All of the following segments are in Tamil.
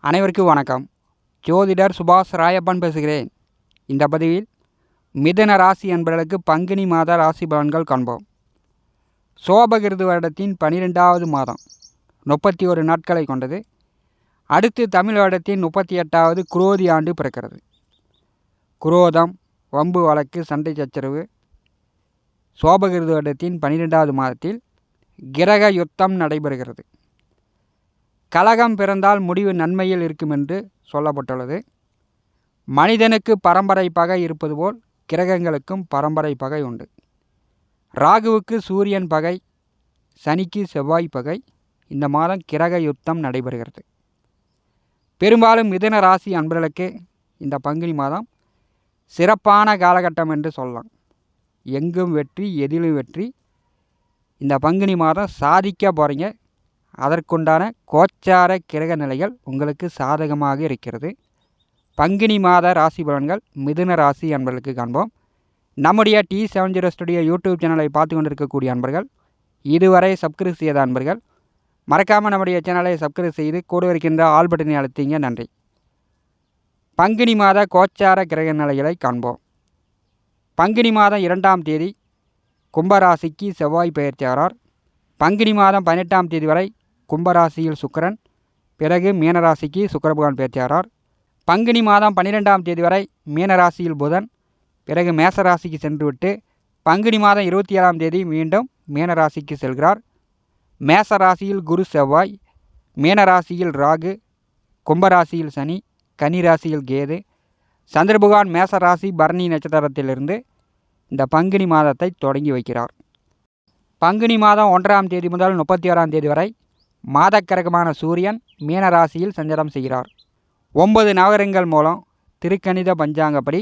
அனைவருக்கும் வணக்கம். ஜோதிடர் சுபாஷ் ராயப்பன் பேசுகிறேன். இந்த பதிவில் மிதன ராசி என்பவர்களுக்கு பங்குனி மாத ராசி பலன்கள் காண்போம். சோபகிருது வருடத்தின் பனிரெண்டாவது மாதம் முப்பத்தி ஒரு நாட்களை கொண்டது. அடுத்து தமிழ் வருடத்தின் முப்பத்தி எட்டாவது குரோதி ஆண்டு பிறக்கிறது. குரோதம் வம்பு வழக்கு சண்டை சச்சரவு. சோபகிருது வருடத்தின் பனிரெண்டாவது மாதத்தில் கிரக யுத்தம் நடைபெறுகிறது. கலகம் பிறந்தால் முடிவு நன்மையில் இருக்கும் என்று சொல்லப்பட்டுள்ளது. மனிதனுக்கு பரம்பரை பகை இருப்பது போல் கிரகங்களுக்கும் பரம்பரை பகை உண்டு. ராகுவுக்கு சூரியன் பகை சனிக்கு செவ்வாய் பகை. இந்த மாதம் கிரக யுத்தம் நடைபெறுகிறது. பெரும்பாலும் மிதன ராசி அன்பர்களுக்கு இந்த பங்குனி மாதம் சிறப்பான காலகட்டம் என்று சொல்லலாம். எங்கும் வெற்றி எதிலும் வெற்றி. இந்த பங்குனி மாதம் சாதிக்க போகிறீங்க அதற்குண்டான கோச்சார கிரக நிலைகள் உங்களுக்கு சாதகமாக இருக்கிறது. பங்குனி மாத ராசி பலன்கள் மிதுன ராசி அன்பர்களுக்கு காண்போம். நம்முடைய T seven zero studio YouTube சேனலை பார்த்து கொண்டிருக்கக்கூடிய அன்பர்கள் இதுவரை சப்ஸ்கிரைப் செய்த அன்பர்கள் மறக்காமல் நம்முடைய சேனலை சப்ஸ்கிரைப் செய்து கூட இருக்கின்ற ஆல் பட்டனை அழுத்திங்க நன்றி. பங்குனி மாத கோச்சார கிரக நிலைகளை காண்போம். பங்குனி மாதம் இரண்டாம் தேதி கும்பராசிக்கு செவ்வாய் பெயர்ச்சியாரார் பங்குனி மாதம் பதினெட்டாம் தேதி வரை கும்பராசியில் சுக்கரன் பிறகு மீனராசிக்கு சுக்கரபகவான் பேச்சாரார். பங்குனி மாதம் பன்னிரெண்டாம் தேதி வரை மீனராசியில் புதன் பிறகு மேசராசிக்கு சென்றுவிட்டு பங்குனி மாதம் இருபத்தி ஏழாம் தேதி மீண்டும் மீனராசிக்கு செல்கிறார். மேசராசியில் குரு செவ்வாய் மீனராசியில் ராகு கும்பராசியில் சனி கன்னிராசியில் கேது சந்திரபகவான் மேசராசி பரணி நட்சத்திரத்திலிருந்து இந்த பங்குனி மாதத்தை தொடங்கி வைக்கிறார். பங்குனி மாதம் ஒன்றாம் தேதி முதல் முப்பத்தி ஓராம் தேதி வரை மாதக்கரகமான சூரியன் மீன ராசியில் சஞ்சாரம் செய்கிறார். ஒன்பது நவகரங்கள் மூலம் திருக்கணித பஞ்சாங்கப்படி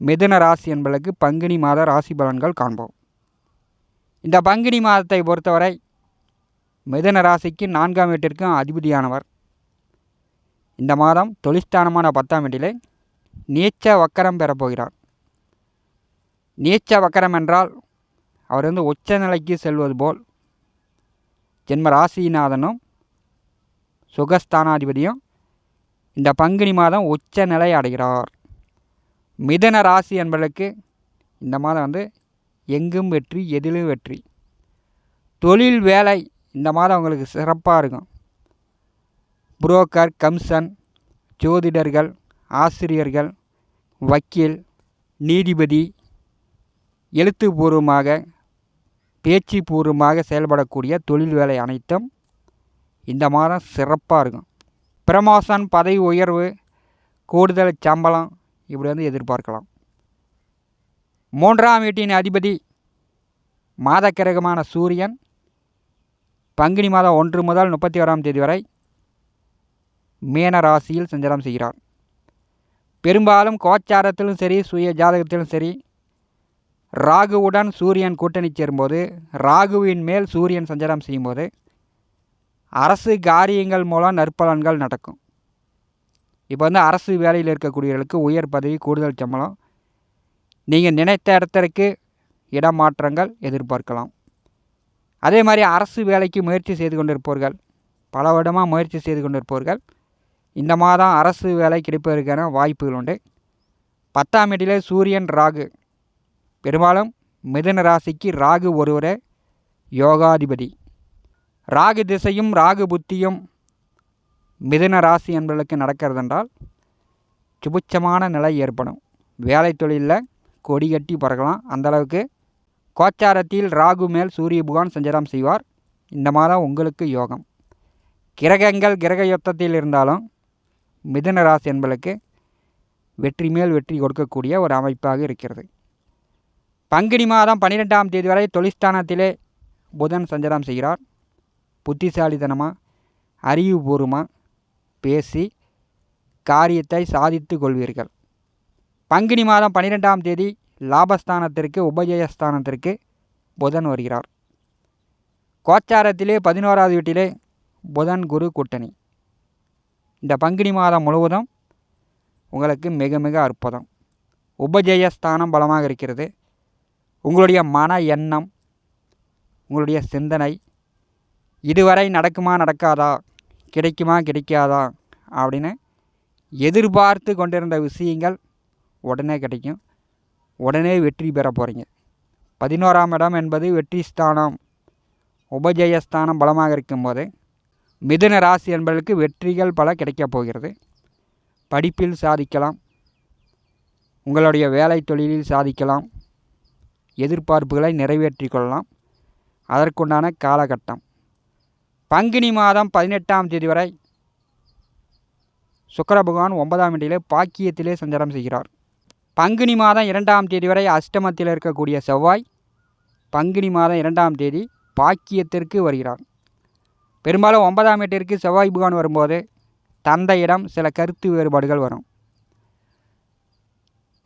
மிதுன ராசி என்பதற்கு பங்குனி மாத ராசி பலன்கள் காண்போம். இந்த பங்குனி மாதத்தை பொறுத்தவரை மிதுன ராசிக்கு நான்காம் வீட்டிற்கும் அதிபதியானவர். இந்த மாதம் தொழிற்ஸ்தானமான பத்தாம் வீட்டிலே நீச்ச வக்கரம் பெறப்போகிறார் நீச்ச வக்கரம் என்றால் அவர் வந்து உச்ச நிலைக்கு செல்வது போல் ஜென்ம ராசிநாதனும் சுகஸ்தானாதிபதியும் இந்த பங்குனி மாதம் உச்ச நிலை அடைகிறார். மிதன ராசி என்பதற்கு இந்த மாதம் வந்து எங்கும் வெற்றி எதிலும் வெற்றி. தொழில் வேலை இந்த மாதம் உங்களுக்கு சிறப்பாக இருக்கும். புரோக்கர் கம்சன் ஜோதிடர்கள் ஆசிரியர்கள் வக்கீல் நீதிபதி எழுத்துப்பூர்வமாக பேச்சு பூர்வமாக செயல்படக்கூடிய தொழில் வேலை அனைத்தும் இந்த மாதம் சிறப்பாக இருக்கும். பிரமோஷன் பதவி உயர்வு கூடுதல் சம்பளம் இப்படி வந்து எதிர்பார்க்கலாம். மூன்றாம் வீட்டின் அதிபதி மாதக்கிரகமான சூரியன் பங்குனி மாதம் ஒன்று முதல் முப்பத்தி ஓராம் தேதி வரை மீன ராசியில் சஞ்சாரம் செய்கிறார். பெரும்பாலும் கோச்சாரத்திலும் சரி சுய ஜாதகத்திலும் சரி ராகுவுடன் சூரியன் கூட்டணி சேரும்போது ராகுவின் மேல் சூரியன் சஞ்சாரம் செய்யும்போது அரசு காரியங்கள் மூலம் நற்பலன்கள் நடக்கும். இப்போ வந்து அரசு வேலையில் இருக்கக்கூடியவர்களுக்கு உயர் பதவி கூடுதல் சம்பளம். நீங்கள் நினைத்த இடத்திற்கு இடமாற்றங்கள் எதிர்பார்க்கலாம். அதே மாதிரி அரசு வேலைக்கு முயற்சி செய்து கொண்டிருப்பவர்கள் பல வருடமாக முயற்சி செய்து கொண்டிருப்பவர்கள் இந்த மாதம் அரசு வேலை கிடைப்பதற்கான வாய்ப்புகள் உண்டு. பத்தாம் இடத்திலே சூரியன் ராகு பெரும்பாலும் மிதன ராசிக்கு ராகு ஒருவரே யோகாதிபதி. ராகு திசையும் ராகு புத்தியும் மிதுன ராசி என்பதற்கு நடக்கிறதென்றால் சுபுச்சமான நிலை ஏற்படும். வேலை தொழிலில் கொடி கட்டி பறக்கலாம். அந்தளவுக்கு கோச்சாரத்தில் ராகு மேல் சூரிய புகான் சஞ்சாரம் செய்வார். இந்த மாதம் உங்களுக்கு யோகம். கிரகங்கள் கிரக யுத்தத்தில் இருந்தாலும் மிதுன ராசி என்பதற்கு வெற்றி மேல் வெற்றி கொடுக்கக்கூடிய ஒரு அமைப்பாக இருக்கிறது. பங்குனி மாதம் பன்னிரெண்டாம் தேதி வரை தொழிற்ஸ்தானத்திலே புதன் சஞ்சாரம் செய்கிறார். புத்திசாலித்தனமாக அறிவுபூர்வமாக பேசி காரியத்தை சாதித்து கொள்வீர்கள். பங்குனி மாதம் பன்னிரெண்டாம் தேதி லாபஸ்தானத்திற்கு உபஜயஸ்தானத்திற்கு புதன் வருகிறார். கோச்சாரத்திலே பதினோராவது வீட்டிலே புதன் குரு கூட்டணி. இந்த பங்குனி மாதம் முழுவதும் உங்களுக்கு மிக மிக அற்புதம். உபஜயஸ்தானம் பலமாக இருக்கிறது. உங்களுடைய மன எண்ணம் உங்களுடைய சிந்தனை இதுவரை நடக்குமா நடக்காதா கிடைக்குமா கிடைக்காதா? அப்படின்னு எதிர்பார்த்து கொண்டிருந்த விஷயங்கள் உடனே கிடைக்கும். உடனே வெற்றி பெற போகிறீங்க பதினோராம் இடம் என்பது வெற்றி ஸ்தானம். உபஜயஸ்தானம் பலமாக இருக்கும்போது மிதுன ராசி என்பதற்கு வெற்றிகள் பல கிடைக்கப் போகிறது. படிப்பில் சாதிக்கலாம். உங்களுடைய வேலை தொழிலில் சாதிக்கலாம். எதிர்பார்ப்புகளை நிறைவேற்றி கொள்ளலாம். அதற்குண்டான காலகட்டம். பங்குனி மாதம் பதினெட்டாம் தேதி வரை சுக்கர பகவான் ஒன்பதாம் இடத்திலே பாக்கியத்திலே சஞ்சாரம் செய்கிறார். பங்குனி மாதம் இரண்டாம் தேதி வரை அஷ்டமத்தில் இருக்கக்கூடிய செவ்வாய் பங்குனி மாதம் இரண்டாம் தேதி பாக்கியத்திற்கு வருகிறார். பெரும்பாலும் ஒன்பதாம் வீட்டிற்கு செவ்வாய் பகவான் வரும்போது தந்தையிடம் சில கருத்து வேறுபாடுகள் வரும்.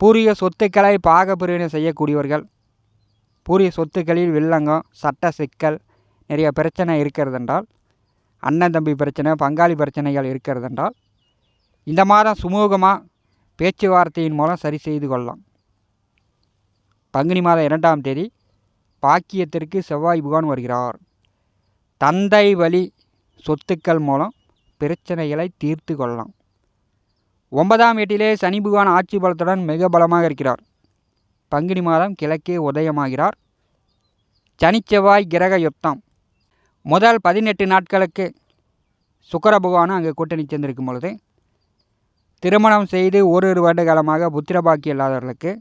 பூரிய சொத்துக்களை பாகப்பிரிவினை செய்யக்கூடியவர்கள் பூரிய சொத்துக்களில் வில்லங்கம் சட்ட சிக்கல் நிறைய பிரச்சனை இருக்கிறதென்றால் அண்ணன் தம்பி பிரச்சனை பங்காளி பிரச்சனைகள் இருக்கிறதென்றால் இந்த மாதம் சுமூகமாக பேச்சுவார்த்தையின் மூலம் சரி செய்து கொள்ளலாம். பங்குனி மாதம் இரண்டாம் தேதி பாக்கியத்திற்கு செவ்வாய் புகான் வருகிறார். தந்தை வழி சொத்துக்கள் மூலம் பிரச்சனைகளை தீர்த்து கொள்ளலாம். ஒன்பதாம் வீட்டிலே சனி புகான் ஆட்சி பலத்துடன் மிக பலமாக இருக்கிறார். பங்குனி மாதம் கிழக்கே உதயமாகிறார். சனிச்செவ்வாய் கிரக யுத்தம். முதல் பதினெட்டு நாட்களுக்கு சுக்கர பகவானும் அங்கே கூட்டணி சேர்ந்திருக்கும் பொழுது திருமணம் செய்து ஒரு ஒரு வருட காலமாக புத்திர இல்லாதவர்களுக்கு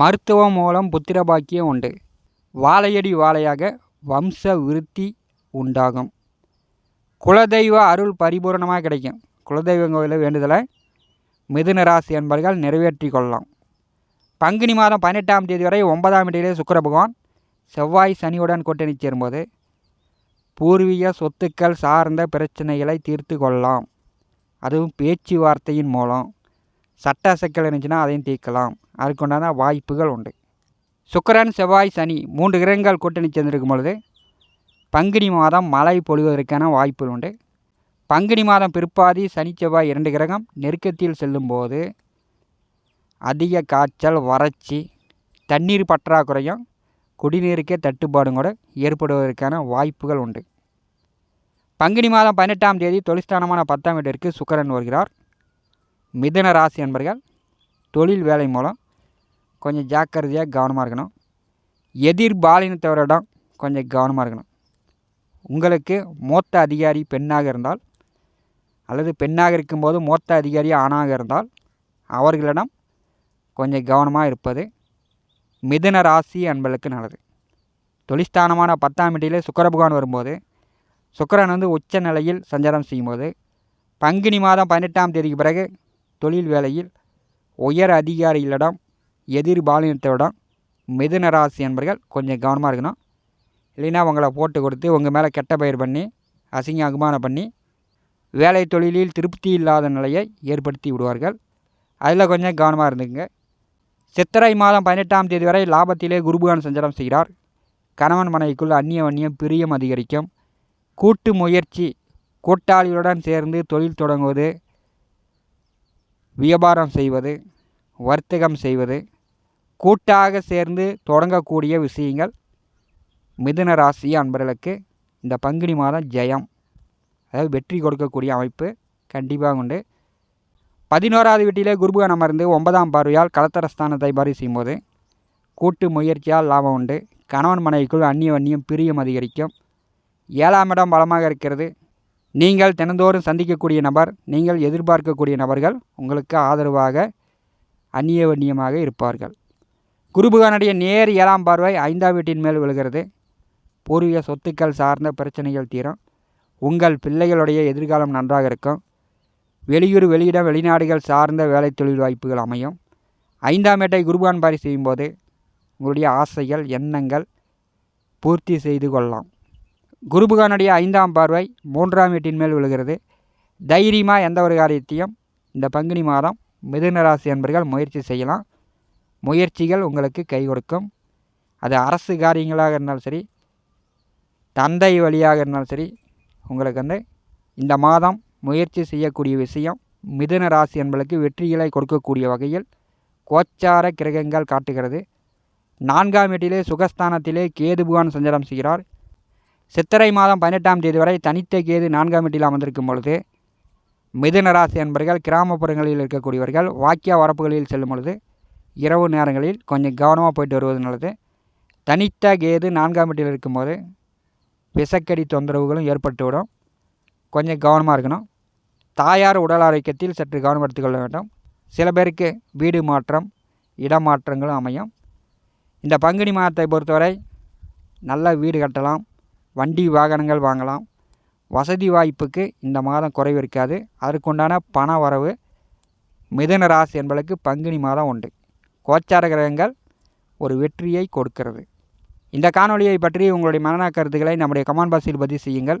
மருத்துவம் மூலம் புத்திர பாக்கியம் உண்டு. வாழையடி வாழையாக வம்ச விருத்தி உண்டாகும். குலதெய்வ அருள் பரிபூரணமாக கிடைக்கும். குலதெய்வ கோயிலில் வேண்டுதலை மிதுன ராசி என்பர்கள் நிறைவேற்றி கொள்ளலாம். பங்குனி மாதம் பதினெட்டாம் தேதி வரை ஒன்பதாம் தேதியிலே சுக்கர பகவான் செவ்வாய் சனியுடன் கூட்டணி சேரும்போது பூர்வீக சொத்துக்கள் சார்ந்த பிரச்சனைகளை தீர்த்து கொள்ளலாம். அதுவும் பேச்சுவார்த்தையின் மூலம். சட்ட சிக்கல் இருந்துச்சுன்னா அதையும் தீர்க்கலாம். அதுக்குண்டான வாய்ப்புகள் உண்டு. சுக்கரன் செவ்வாய் சனி மூன்று கிரகங்கள் கூட்டணி சேர்ந்திருக்கும் பொழுது பங்குனி மாதம் மழை பொழிவதற்கான வாய்ப்புகள் உண்டு. பங்குனி மாதம் பிற்பாதி சனி செவ்வாய் இரண்டு கிரகம் நெருக்கத்தில் செல்லும்போது அதிக காய்ச்சல் வறட்சி தண்ணீர் பற்றாக்குறையும் குடிநீருக்கே தட்டுப்பாடும் கூட ஏற்படுவதற்கான வாய்ப்புகள் உண்டு. பங்குனி மாதம் பதினெட்டாம் தேதி தொழிற்ஸ்தானமான பத்தாம் வீட்டிற்கு சுக்கரன் வருகிறார். மிதன ராசி என்பர்கள் தொழில் வேலை மூலம் கொஞ்சம் ஜாக்கிரதையாக கவனமாக இருக்கணும். எதிர் பாலினத்தவரிடம் கொஞ்சம் கவனமாக இருக்கணும். உங்களுக்கு மூத்த அதிகாரி பெண்ணாக இருந்தால் அல்லது பெண்ணாக இருக்கும்போது மூத்த அதிகாரி ஆணாக இருந்தால் அவர்களிடம் கொஞ்சம் கவனமாக இருப்பது மிதுன ராசி அன்பளுக்கு நல்லது. தொழிஸ்தானமான பத்தாம் வீட்டிலே சுக்கர பகவான் வரும்போது சுக்கரன் வந்து உச்ச நிலையில் சஞ்சாரம் செய்யும்போது பங்குனி மாதம் பதினெட்டாம் தேதிக்கு பிறகு தொழில் வேலையில் உயர் அதிகாரிகளிடம் எதிர் பாலினத்தோடம் மிதுன ராசி என்பர்கள் கொஞ்சம் கவனமாக இருக்கணும். இல்லைன்னா உங்களை போட்டு கொடுத்து உங்கள் மேலே கெட்ட பயிர் பண்ணி அசிங்க அகுமானம் பண்ணி வேலை தொழிலில் திருப்தி இல்லாத நிலையை ஏற்படுத்தி விடுவார்கள். அதில் கொஞ்சம் கவனமாக இருந்துங்க சித்திரை மாதம் பதினெட்டாம் தேதி வரை லாபத்திலே குருபுகான் சஞ்சாரம் செய்கிறார். கணவன் மனைவிக்குள் அந்நிய வன்னியம் பிரியம் அதிகரிக்கும். கூட்டு முயற்சி கூட்டாளிகளுடன் சேர்ந்து தொழில் தொடங்குவது வியாபாரம் செய்வது வர்த்தகம் செய்வது கூட்டாக சேர்ந்து தொடங்கக்கூடிய விஷயங்கள் மிதுன ராசி அன்பர்களுக்கு இந்த பங்குனி மாதம் ஜெயம். அதாவது வெற்றி கொடுக்கக்கூடிய அமைப்பு கண்டிப்பாக உண்டு. பதினோராவது வீட்டிலே குருபகான் அமர்ந்து ஒன்பதாம் பார்வையால் கலத்தரஸ்தானத்தை பாரி செய்யும்போது கூட்டு முயற்சியால் லாபம் உண்டு. கணவன் மனைவிக்குள் அந்நிய வன்னியம் பிரியம் அதிகரிக்கும். ஏழாம் இடம் பலமாக இருக்கிறது. நீங்கள் தினந்தோறும் சந்திக்கக்கூடிய நபர் நீங்கள் எதிர்பார்க்கக்கூடிய நபர்கள் உங்களுக்கு ஆதரவாக அந்நிய வன்னியமாக இருப்பார்கள். குருபுகானுடைய நேர் ஏழாம் பார்வை ஐந்தாம் வீட்டின் மேல் விழுகிறது. பூர்வீக சொத்துக்கள் சார்ந்த பிரச்சனைகள் தீரும். உங்கள் பிள்ளைகளுடைய எதிர்காலம் நன்றாக இருக்கும். வெளியூர் வெளியிடம் வெளிநாடுகள் சார்ந்த வேலை தொழில் வாய்ப்புகள் அமையும். ஐந்தாம் ஏட்டை குருபான் பாரி செய்யும்போது உங்களுடைய ஆசைகள் எண்ணங்கள் பூர்த்தி செய்து கொள்ளலாம். குருபகானுடைய ஐந்தாம் பார்வை மூன்றாம் வீட்டின் மேல் விழுகிறது. தைரியமாக எந்த ஒரு காரியத்தையும் இந்த பங்குனி மாதம் மிதுனராசி என்பர்கள் முயற்சி செய்யலாம். முயற்சிகள் உங்களுக்கு கை கொடுக்கும். அது அரசு காரியங்களாக இருந்தாலும் சரி தந்தை வழியாக இருந்தாலும் சரி உங்களுக்கு வந்து இந்த மாதம் முயற்சி செய்யக்கூடிய விஷயம் மிதுன ராசி என்பளுக்கு வெற்றிகளை கொடுக்கக்கூடிய வகையில் கோச்சார கிரகங்கள் காட்டுகிறது. நான்காம் வீட்டிலே சுகஸ்தானத்திலே கேது புகான் சஞ்சாரம் செய்கிறார். சித்திரை மாதம் பதினெட்டாம் தேதி வரை தனித்த கேது நான்காம் வீட்டில் அமர்ந்திருக்கும் பொழுது மிதுன ராசி அன்பர்கள் கிராமப்புறங்களில் இருக்கக்கூடியவர்கள் வாக்கிய வரப்புகளில் செல்லும் பொழுது இரவு நேரங்களில் கொஞ்சம் கவனமாக போயிட்டு வருவது நல்லது. தனித்த கேது நான்காம் வீட்டில் இருக்கும்போது விசக்கடி தொந்தரவுகளும் ஏற்பட்டுவிடும். கொஞ்சம் கவனமாக இருக்கணும். தாயார் உடல் ஆரோக்கியத்தில் சற்று கவனம் எடுத்துக்கொள்ள வேண்டும். சில பேருக்கு வீடு மாற்றம் இடமாற்றங்களும் அமையும். இந்த பங்குனி மாதத்தை பொறுத்தவரை நல்ல வீடு கட்டலாம் வண்டி வாகனங்கள் வாங்கலாம். வசதி வாய்ப்புக்கு இந்த மாதம் குறைவு இருக்காது. அதற்குண்டான பண வரவு மிதுன ராசி என்பதற்கு பங்குனி மாதம் உண்டு. கோச்சார கிரகங்கள் ஒரு வெற்றியை கொடுக்கிறது. இந்த காணொலியை பற்றி உங்களுடைய மனநா கருத்துக்களை நம்முடைய கமெண்ட் பாக்ஸில் பதிவு செய்யுங்கள்.